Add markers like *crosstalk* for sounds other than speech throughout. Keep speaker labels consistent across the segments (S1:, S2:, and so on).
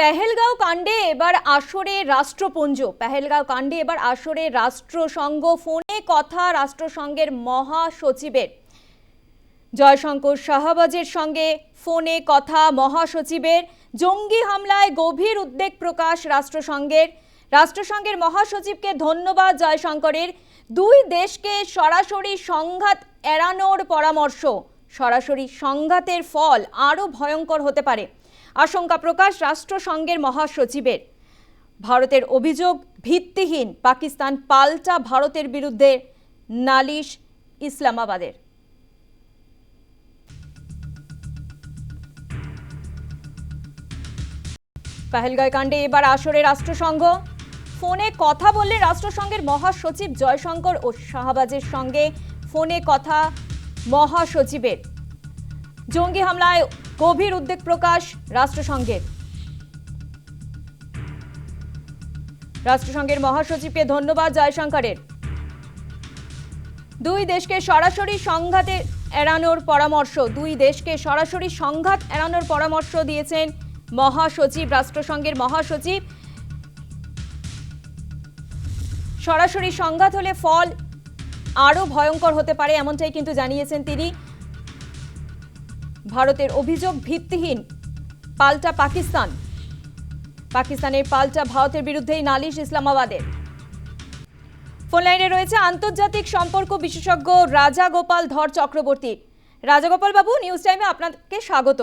S1: পেহেলগাঁও কাণ্ডে এবার আসরে রাষ্ট্রপুঞ্জ। পেহেলগাঁও কাণ্ডে এবার আসরে রাষ্ট্রসংঘ ফোনে কথা রাষ্ট্রসংঘের মহাসচিবের। জয়শঙ্কর শাহবাজের সঙ্গে ফোনে কথা মহাসচিবের। জঙ্গি হামলায় গভীর উদ্বেগ প্রকাশ রাষ্ট্রসংঘের। রাষ্ট্রসংঘের মহাসচিবকে ধন্যবাদ জয়শঙ্করের। দুই দেশকে সরাসরি সংঘাত এড়ানোর পরামর্শ। সরাসরি সংঘাতের ফল আরও ভয়ঙ্কর হতে পারে। আশঙ্কা প্রকাশ রাষ্ট্রসংঘের মহাসচিবের। ভারতের অভিযোগ ভিত্তিহীন, পাকিস্তান পাল্টা ভারতের বিরুদ্ধে নালিশ ইসলামাবাদের। পেহেলগাঁও কাণ্ডে এবার আসরে রাষ্ট্রসংঘ। ফোনে কথা বললে রাষ্ট্রসংঘের মহাসচিব জয়শঙ্কর ও শাহবাজের সঙ্গে ফোনে কথা মহাসচিবের। জঙ্গি হামলায় গভীর উদ্বেগ প্রকাশ রাষ্ট্রসংঘের। রাষ্ট্রসংঘের মহাসচিবকে ধন্যবাদ জয়শঙ্করের। দুই দেশকে সরাসরি সংঘাতে এড়ানোর পরামর্শ, দুই দেশকে সরাসরি সংঘাত এড়ানোর পরামর্শ দিয়েছেন মহাসচিব, রাষ্ট্রসংঘের মহাসচিব। সরাসরি সংঘাত হলে ফল আরও ভয়ঙ্কর হতে পারে, এমনটাই কিন্তু জানিয়েছেন তিনি। ভারতের অভিযোগ ভিত্তিহীন। পাল্টা পাকিস্তান। পাকিস্তানের পাল্টা ভারতের বিরুদ্ধেই নালিশ ইসলামাবাদের। ফোন লাইনে রয়েছে আন্তর্জাতিক সম্পর্ক বিশেষজ্ঞ রাজা গোপাল ধর চক্রবর্তী। রাজাগোপাল বাবু নিউজ টাইমে আপনাকে স্বাগত।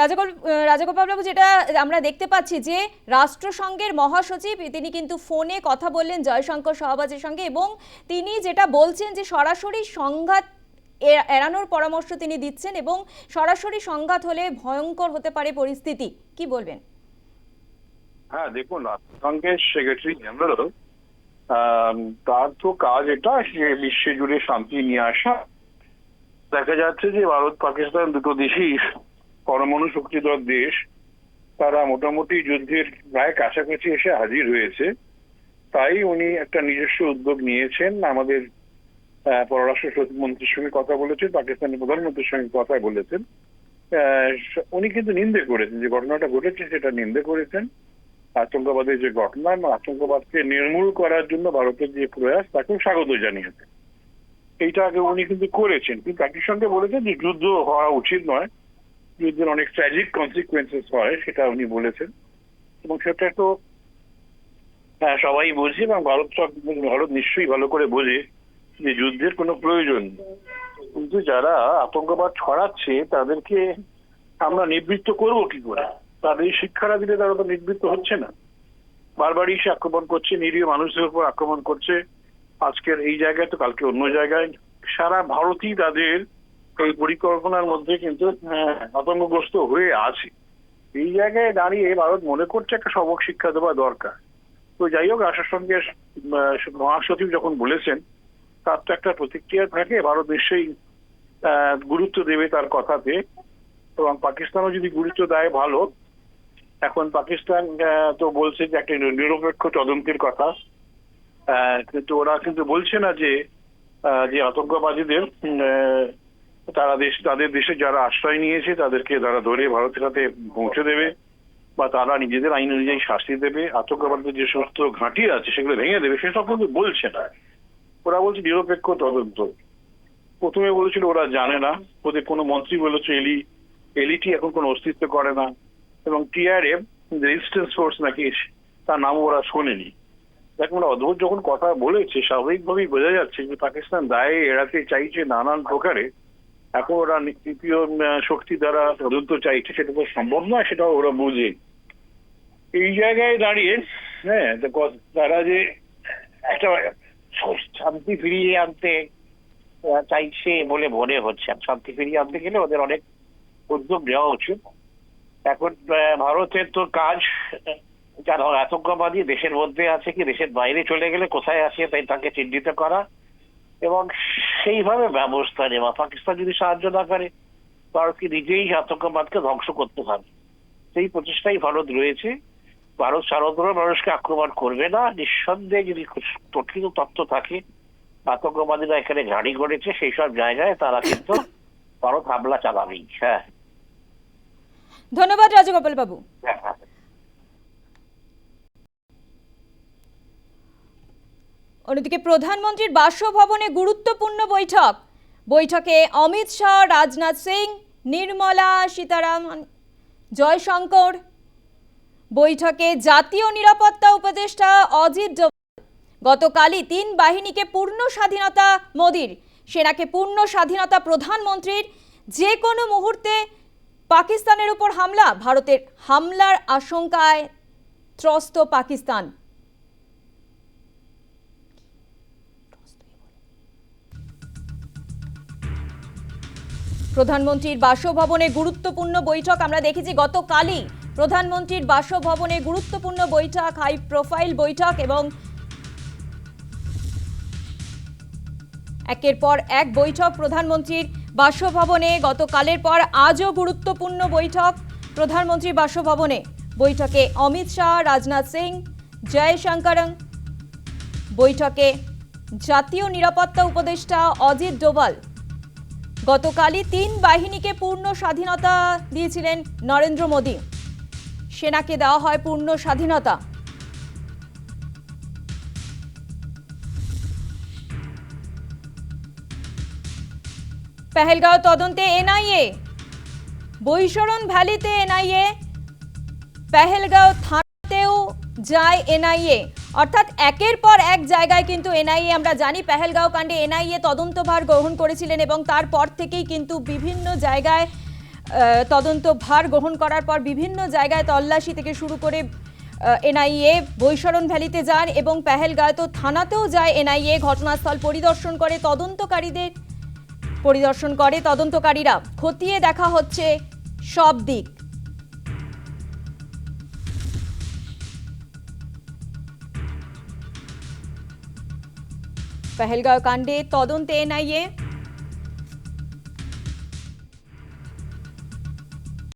S1: রাজাগোপাল রাজাগোপাল বাবু, যেটা আমরা দেখতে পাচ্ছি যে রাষ্ট্রসংঘের মহাসচিব, তিনি কিন্তু ফোনে কথা বললেন জয়শঙ্কর সহবাজের সঙ্গে এবং তিনি যেটা বলছেন যে সরাসরি সংঘাত এড়ানোর পরামর্শ তিনি দিচ্ছেন এবং সরাসরি সংঘাত হলে ভয়ঙ্কর হতে পারে পরিস্থিতি। কি বলবেন?
S2: হ্যাঁ দেখুন রাষ্ট্রসংঘের সেক্রেটারি জেনারেল তার তো কাজ এটা বিশ্বে জুড়ে শান্তি নিয়ে আসা। দেখা যাচ্ছে যে ভারত, পাকিস্তান দুটো দেশই পরমাণু শক্তিধর দেশ। তারা মোটামুটি যুদ্ধের প্রায় কাছাকাছি এসে হাজির হয়েছে। তাই উনি একটা নিজস্ব উদ্যোগ নিয়েছেন আমাদের পররাষ্ট্র মন্ত্রীর সঙ্গে কথা বলেছেন পাকিস্তানের প্রধানমন্ত্রীর সঙ্গে কথা বলেছেন। উনি কিন্তু নিন্দে করেছেন যে ঘটনাটা ঘটেছে সেটা নিন্দে করেছেন। আতঙ্কবাদের যে ঘটনা এবং আতঙ্কবাদকে নির্মূল করার জন্য ভারতের যে প্রয়াস তাকেও স্বাগত জানিয়েছেন। এইটা আগে উনি কিন্তু করেছেন কিন্তু একই সঙ্গে বলেছেন যে যুদ্ধ হওয়া উচিত নয়। যুদ্ধের অনেক ট্র্যাজিক কনসিকুয়েন্সেস হয় সেটা উনি বলেছেন। এবং সেটা তো হ্যাঁ, সবাই বুঝি এবং ভারত ভারত নিশ্চয়ই ভালো করে বোঝে। যে যুদ্ধের কোনো প্রয়োজন কিন্তু যারা আতঙ্কবাদ ছড়াচ্ছে তাদেরকে আমরা নিবৃত্ত করব কি করে? তাদের শিক্ষাটা দিলে তারা তো নিবৃত্ত হচ্ছে না। বারবারই সে আক্রমণ করছে নিরীহ মানুষদের উপর আক্রমণ করছে। আজকের এই জায়গায় তো কালকে অন্য জায়গায়। সারা ভারতই তাদের এই পরিকল্পনার মধ্যে কিন্তু হ্যাঁ, আতঙ্কগ্রস্ত হয়ে আছে। এই জায়গায় দাঁড়িয়ে ভারত মনে করছে একটা সবক শিক্ষা দেওয়া দরকার। তো যাই হোক রাষ্ট্রসংঘের সঙ্গে মহাসচিব যখন বলেছেন তার তো একটা প্রতিক্রিয়া থাকে, ভারত নিশ্চয়ই গুরুত্ব দেবে তার কথাতে। এবং পাকিস্তানও যদি গুরুত্ব দেয়, ভালো। এখন পাকিস্তান তো বলছে যে একটা নিরপেক্ষ তদন্তের কথা। কিন্তু ওরা কিন্তু বলছে না যে যে আতঙ্কবাদীদের তারা দেশ, তাদের দেশে যারা আশ্রয় নিয়েছে, তাদেরকে তারা ধরে ভারতের হাতে পৌঁছে দেবে। বা তারা নিজেদের আইন অনুযায়ী শাস্তি দেবে। আতঙ্কবাদীদের যে সমস্ত ঘাঁটি আছে, সেগুলো ভেঙে দেবে সেসব কিন্তু বলছে না। ওরা বলছে নিরপেক্ষ তদন্ত। প্রথমে বলেছিল ওরা জানে না, ওদের কোনো মন্ত্রী বলেছে এলি, এলিটি এখন কোনো অস্তিত্ব করে না, এবং টিআরএফ রেজিস্ট্যান্স ফোর্স নাকি, তার নাম ওরা শোনেনি। দেখুন ওরা অদ্ভুত যখন কথা বলেছে, স্বাভাবিকভাবেই বোঝা যাচ্ছে যে পাকিস্তান দায়ে এড়াতে চাইছে নানান প্রকারে। এখন ওরা তৃতীয় শক্তি দ্বারা তদন্ত চাইছে, সেটা তো সম্ভব নয় সেটা ওরা বুঝে। এই জায়গায় দাঁড়িয়ে হ্যাঁ তারা যে একটা শান্তি ফিরিয়ে আনতে চাইছে বলে মনে হচ্ছে। শান্তি ফিরিয়ে আনতে গেলে ওদের অনেক উদ্যোগ নেওয়া উচিত। এখন ভারতের তো কাজ, যারা আতঙ্কবাদী দেশের মধ্যে আছে কি, দেশের বাইরে চলে গেলে কোথায় আছে তাই তাকে চিহ্নিত করা। এবং সেইভাবে ব্যবস্থা নেওয়া। পাকিস্তান যদি সাহায্য না করে ভারতকে নিজেই আতঙ্কবাদকে ধ্বংস করতে হবে সেই প্রচেষ্টাই ভারত রয়েছে। মানুষ সারদ্র মানুষকে আক্রমণ করবে না নিঃসন্দেহে যদি কঠিন তত্ত্ব থাকে আতঙ্কবাদীরা এখানে ঘাড়ি করেছে সেই সব জায়গায় তারা কিন্তু *laughs* ভারত হামলা চালাবেই হ্যাঁ।
S1: ধন্যবাদ রাজগোপাল বাবু। অন্যদিকে প্রধানমন্ত্রীর বাসভবনে গুরুত্বপূর্ণ বৈঠক। বৈঠকে অমিত শাহ রাজনাথ সিং নির্মলা সীতারামন জয়শঙ্কর বৈঠকে জাতীয় নিরাপত্তা উপদেষ্টা অজিত ডোভাল। গতকালই তিন বাহিনীকে পূর্ণ স্বাধীনতা, মোদির, সেনাকে পূর্ণ স্বাধীনতা প্রধানমন্ত্রীর যে কোনো মুহূর্তে পাকিস্তানের উপর হামলা, ভারতের হামলার আশঙ্কায় ত্রস্ত পাকিস্তান। প্রধানমন্ত্রীর বাসভবনে গুরুত্বপূর্ণ বৈঠক আমরা দেখেছি, গতকালই প্রধানমন্ত্রীর বাসভবনে গুরুত্বপূর্ণ বৈঠক হাই প্রোফাইল বৈঠক এবং একের পর এক বৈঠক প্রধানমন্ত্রীর বাসভবনে। গতকালের পর আজও গুরুত্বপূর্ণ বৈঠক প্রধানমন্ত্রীর বাসভবনে। বৈঠকে অমিত শাহ, রাজনাথ সিং জয়শঙ্করং বৈঠকে জাতীয় নিরাপত্তা উপদেষ্টা অজিত ডোভাল। গতকালই তিন বাহিনীকে পূর্ণ স্বাধীনতা দিয়েছিলেন নরেন্দ্র মোদী। সেনাকে দেওয়া হয় পূর্ণ স্বাধীনতা। পেহেলগাঁও তদন্তে এনআইএ। বৈশরণ ভ্যালিতে এনআইএ। পেহেলগাঁও থানাতেও যায় এনআইএ। অর্থাৎ একের পর এক জায়গায় কিন্তু এনআইএ, আমরা জানি পেহেলগাঁও কাণ্ডে এনআইএ তদন্তভার গ্রহণ করেছিলেন এবং তারপর থেকেই কিন্তু বিভিন্ন জায়গায় আহ, তদন্তভার গ্রহণ করার পর বিভিন্ন জায়গায় তল্লাশি থেকে শুরু করে এনআইএ বৈশরণ ভ্যালিতে যান এবং পেহেলগাঁও তো থানাতেও যায় এনআইএ ঘটনাস্থল পরিদর্শন করে তদন্তকারীদের পরিদর্শন করে তদন্তকারীরা খতিয়ে দেখা হচ্ছে সব দিক। পেহেলগাঁও কাণ্ডে তদন্তে এনআইএ